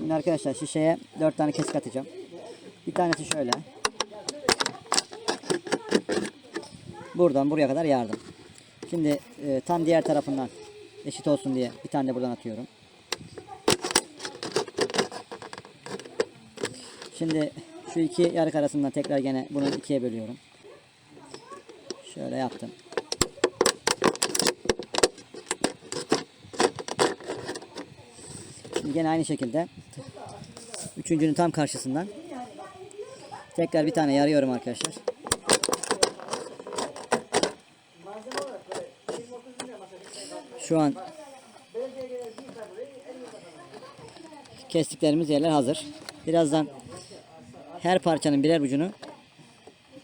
Şimdi arkadaşlar şişeye 4 tane kesik atacağım. Bir tanesi şöyle. Buradan buraya kadar yardım. Şimdi e, tam diğer tarafından eşit olsun diye bir tane de buradan atıyorum. Şimdi şu iki yarık arasından tekrar gene bunu ikiye bölüyorum. Şöyle yaptım. Gene aynı şekilde üçüncünün tam karşısından tekrar bir tane yarıyorum arkadaşlar. Şu an kestiklerimiz yerler hazır. Birazdan her parçanın birer ucunu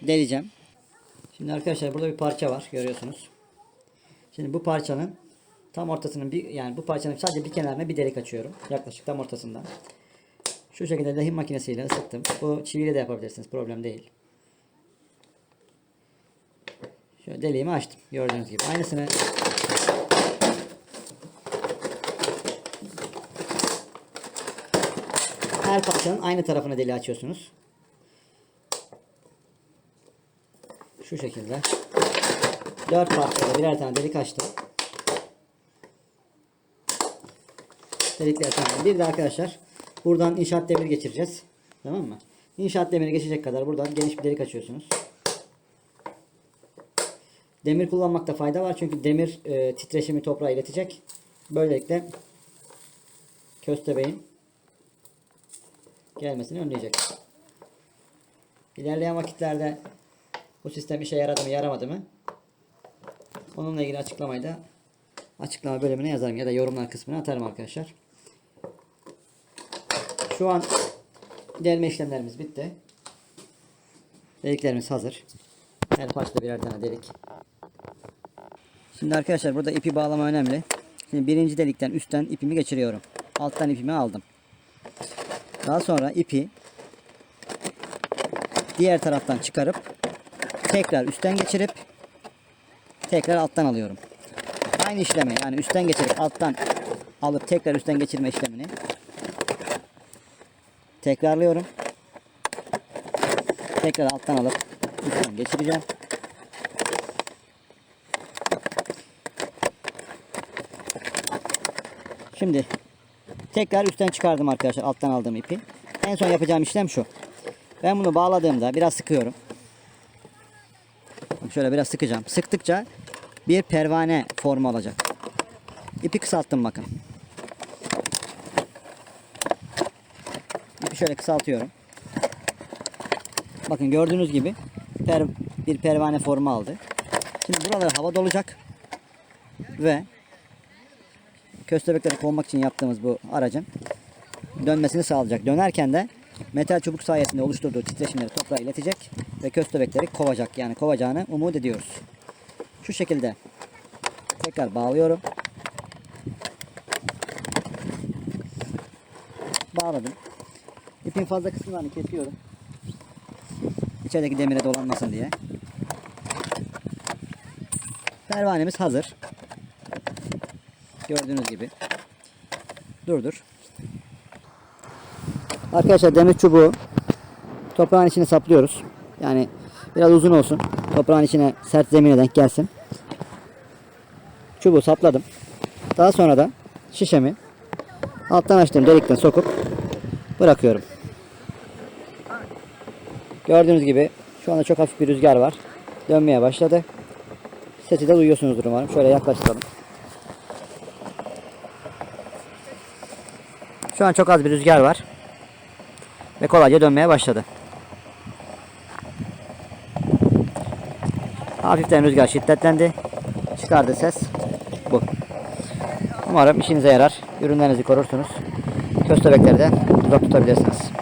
deleceğim. Şimdi arkadaşlar burada bir parça var görüyorsunuz. Şimdi bu parçanın tam ortasının bir yani bu parçanın sadece bir kenarına bir delik açıyorum. Yaklaşık tam ortasından. Şu şekilde lehim makinesiyle ısıttım. Bu çiviyle de yapabilirsiniz. Problem değil. Şöyle deliğimi açtım. Gördüğünüz gibi. Aynısını her parçanın aynı tarafına deliği açıyorsunuz. Şu şekilde. Dört parçada birer tane delik açtım. Delikler tamam. Bir de arkadaşlar buradan inşaat demiri geçireceğiz. Tamam mı? İnşaat demiri geçecek kadar buradan geniş bir delik açıyorsunuz. Demir kullanmakta fayda var çünkü demir e, titreşimi toprağa iletecek. Böylelikle köstebeğin gelmesini önleyecek. İlerleyen vakitlerde bu sistem işe yaradı mı yaramadı mı onunla ilgili açıklamayı da açıklama bölümüne yazarım ya da yorumlar kısmına atarım arkadaşlar. Şu an delme işlemlerimiz bitti. Deliklerimiz hazır. Her parçada birer tane delik. Şimdi arkadaşlar burada ipi bağlama önemli. Şimdi birinci delikten üstten ipimi geçiriyorum. Alttan ipimi aldım. Daha sonra ipi diğer taraftan çıkarıp tekrar üstten geçirip tekrar alttan alıyorum. Aynı işlemi yani üstten geçirip alttan alıp tekrar üstten geçirme işlemini tekrarlıyorum. Tekrar alttan alıp üstten geçireceğim. Şimdi tekrar üstten çıkardım arkadaşlar alttan aldığım ipi. En son yapacağım işlem şu. Ben bunu bağladığımda biraz sıkıyorum. Şöyle biraz sıkacağım. Sıktıkça bir pervane formu alacak. İpi kısalttım bakın. Şöyle kısaltıyorum. Bakın gördüğünüz gibi per, bir pervane formu aldı. Şimdi buraları hava dolacak. Ve köstebekleri kovmak için yaptığımız bu aracın dönmesini sağlayacak. Dönerken de metal çubuk sayesinde oluşturduğu titreşimleri toprağa iletecek ve köstebekleri kovacak. Yani kovacağını umut ediyoruz. Şu şekilde tekrar bağlıyorum. Bağladım. İpin fazla kısımlarını kesiyorum. İçerideki demire dolanmasın diye. Pervanemiz hazır. Gördüğünüz gibi. Durdur. Arkadaşlar demir çubuğu toprağın içine saplıyoruz. Yani biraz uzun olsun. Toprağın içine sert zemine denk gelsin. Çubuğu sapladım. Daha sonra da şişemi alttan açtığım delikten sokup bırakıyorum. Gördüğünüz gibi şu anda çok hafif bir rüzgar var. Dönmeye başladı. Sesi de duyuyorsunuzdur umarım. Şöyle yaklaştıralım. Şu an çok az bir rüzgar var. Ve kolayca dönmeye başladı. Hafiften rüzgar şiddetlendi. Çıkardı ses. Bu. Umarım işinize yarar. Ürünlerinizi korursunuz. Köstebekleri de uzak tutabilirsiniz.